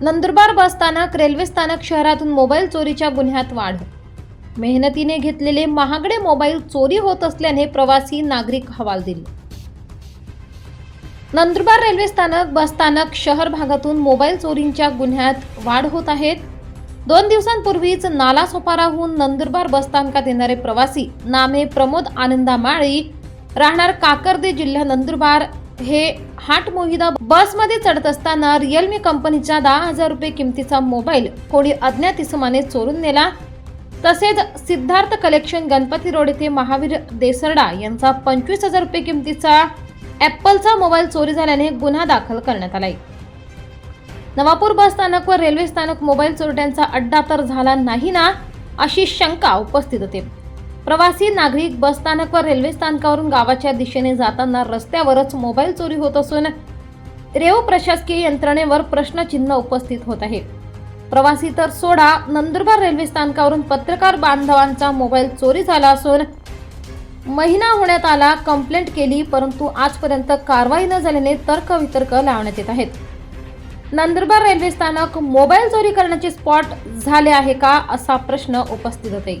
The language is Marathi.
नंदुरबार बस स्थानक रेल्वे स्थानक शहरातून मोबाईल चोरीच्या गुन्ह्यात वाढ. मेहनतीने घेतलेले महागडे मोबाईल चोरी होत असल्याने प्रवासी नागरिक हवालदिल नंदुरबार रेल्वे स्थानक बस स्थानक शहर भागातून मोबाईल चोरींच्या गुन्ह्यात वाढ होत आहेत दोन दिवसांपूर्वीच नालासोपाराहून नंदुरबार बस स्थानकात येणारे प्रवासी नामे प्रमोद आनंदा माळी राहणार काकर्दे जिल्हा नंदुरबार हे हाट मोहिदा बसमध्ये चढत असताना रिअलमी कंपनीच्या दहा हजार रुपये किमतीचा मोबाईल कोणी अज्ञात इसमाने चोरून नेला. तसेच सिद्धार्थ कलेक्शन गणपती रोड येथे महावीर देसरडा यांचा पंचवीस हजार रुपये किमतीचा ॲपलचा मोबाईल चोरी झाल्याने गुन्हा दाखल करण्यात आलाय. नवापूर बस स्थानक व रेल्वे स्थानक मोबाईल चोरट्यांचा अड्डा तर झाला नाही ना अशी शंका उपस्थित होते. प्रवासी नागरिक बसस्थानक व रेल्वे स्थानकावरून गावाच्या दिशेने जाताना रस्त्यावरच मोबाईल चोरी होत असून रेव प्रशासकीय यंत्रणेवर प्रश्नचिन्ह उपस्थित होत आहे. प्रवासी तर सोडा नंदुरबार रेल्वे स्थानकावरून पत्रकार बांधवांचा मोबाईल चोरी झाला असून महिना होण्यात आला कंप्लेंट केली परंतु आजपर्यंत कारवाई न झाल्याने तर्कवितर्क लावण्यात येत आहेत. नंदुरबार रेल्वे स्थानक मोबाईल चोरी करण्याचे स्पॉट झाले आहे का असा प्रश्न उपस्थित होते.